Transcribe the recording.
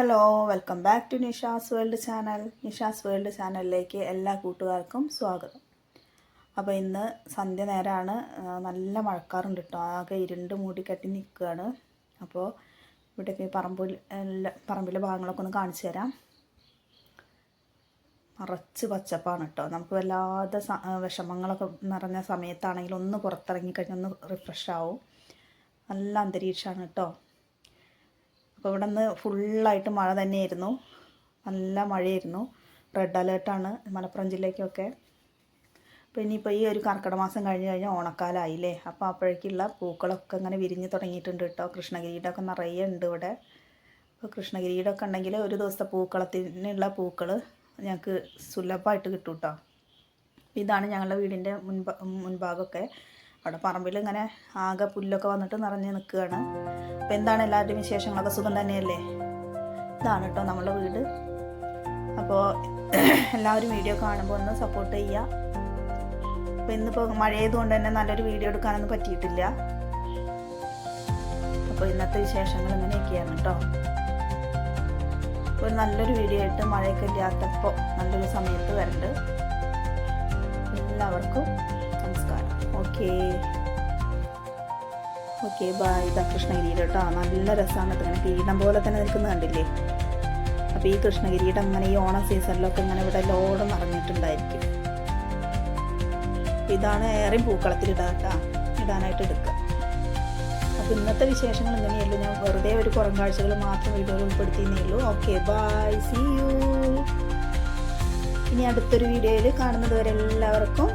Hello welcome back to Nisha's world channel Nisha's world ചാനലിലേക്ക് എല്ലാ കൂട്ടുകാർക്കും സ്വാഗതം. അപ്പോൾ ഇന്ന് സന്ധ്യ നേരമാണ്. നല്ല മഴക്കാറുണ്ട് കേട്ടോ ആകെ ഇരുണ്ട് മൂടി കെട്ടി നിൽക്കുകയാണ്. അപ്പോൾ ഇവിടെ പറമ്പിൽ പറമ്പിലെ ഭാഗങ്ങളൊക്കെ ഒന്ന് കാണിച്ചു തരാം. നിറച്ച് പച്ചപ്പാണ് കേട്ടോ നമുക്ക് വല്ലാതെ വിഷമങ്ങളൊക്കെ നിറഞ്ഞ സമയത്താണെങ്കിൽ ഒന്ന് പുറത്തിറങ്ങി കഴിഞ്ഞാൽ ഒന്ന് റിഫ്രഷ് ആവും. നല്ല അന്തരീക്ഷമാണ് കേട്ടോ അപ്പോൾ ഇവിടെ നിന്ന് ഫുള്ളായിട്ട് മഴ തന്നെയായിരുന്നു. നല്ല മഴയായിരുന്നു. റെഡ് അലേർട്ടാണ് മലപ്പുറം ജില്ലയ്ക്കൊക്കെ. അപ്പോൾ ഇനിയിപ്പോൾ ഈ ഒരു കർക്കിടക മാസം കഴിഞ്ഞ് കഴിഞ്ഞാൽ ഓണക്കാലമായില്ലേ അപ്പോൾ അപ്പോഴേക്കുള്ള പൂക്കളൊക്കെ ഇങ്ങനെ വിരിഞ്ഞ് തുടങ്ങിയിട്ടുണ്ട് കേട്ടോ കൃഷ്ണഗിരിയുടെയൊക്കെ നിറയെ ഉണ്ട് ഇവിടെ. അപ്പോൾ കൃഷ്ണഗിരിയുടെയൊക്കെ ഉണ്ടെങ്കിൽ ഒരു ദിവസത്തെ പൂക്കളത്തിനുള്ള പൂക്കൾ ഞങ്ങൾക്ക് സുലഭമായിട്ട് കിട്ടും കേട്ടോ ഇതാണ് ഞങ്ങളുടെ വീടിന്റെ മുൻപ മുൻഭാഗമൊക്കെ അവിടെ പറമ്പിൽ ഇങ്ങനെ ആകെ പുല്ലൊക്കെ വന്നിട്ട് നിറഞ്ഞ് നിൽക്കുകയാണ്. അപ്പോൾ എന്താണ് എല്ലാവരുടെയും വിശേഷങ്ങളൊക്കെ? സുഖം തന്നെയല്ലേ? ഇതാണ് കേട്ടോ നമ്മളെ വീട്. അപ്പോൾ എല്ലാവരും വീഡിയോ കാണുമ്പോൾ ഒന്ന് സപ്പോർട്ട് ചെയ്യുക. അപ്പോൾ ഇന്നിപ്പോൾ മഴയതുകൊണ്ട് തന്നെ നല്ലൊരു വീഡിയോ എടുക്കാനൊന്നും പറ്റിയിട്ടില്ല. അപ്പോൾ ഇന്നത്തെ വിശേഷങ്ങൾ ഇങ്ങനെയൊക്കെയാണ് കേട്ടോ. ഒരു നല്ലൊരു വീഡിയോ ആയിട്ട് മഴയൊക്കെ ഇല്ലാത്തപ്പോൾ നല്ലൊരു സമയത്ത് വരണ്ട്. എല്ലാവർക്കും ഓക്കേ. ഓക്കെ ബായ് ഇതാ കൃഷ്ണഗിരിയുടെ കേട്ടോ. നല്ല രസമാണ് ഇങ്ങനെ കിരീടം പോലെ തന്നെ നിൽക്കുന്നത് കണ്ടില്ലേ? അപ്പോൾ ഈ കൃഷ്ണഗിരിയുടെ അങ്ങനെ ഈ ഓണ സീസണിലൊക്കെ ഇങ്ങനെ ഇവിടെ ലോഡ് നിറഞ്ഞിട്ടുണ്ടായിരിക്കും. ഇതാണ് ഏറെയും പൂക്കളത്തിൽ ഇടാം ഇടാനായിട്ട് എടുക്കുക അപ്പോൾ ഇന്നത്തെ വിശേഷങ്ങൾ ഇങ്ങനെയല്ലോ. ഞാൻ വെറുതെ ഒരു പുറം കാഴ്ചകൾ മാത്രം വീഡിയോയിൽ ഉൾപ്പെടുത്തിയെന്നേ ഉള്ളൂ ഓക്കെ ബായ് സി യു ഇനി അടുത്തൊരു വീഡിയോയിൽ കാണുന്നത് വരെ എല്ലാവർക്കും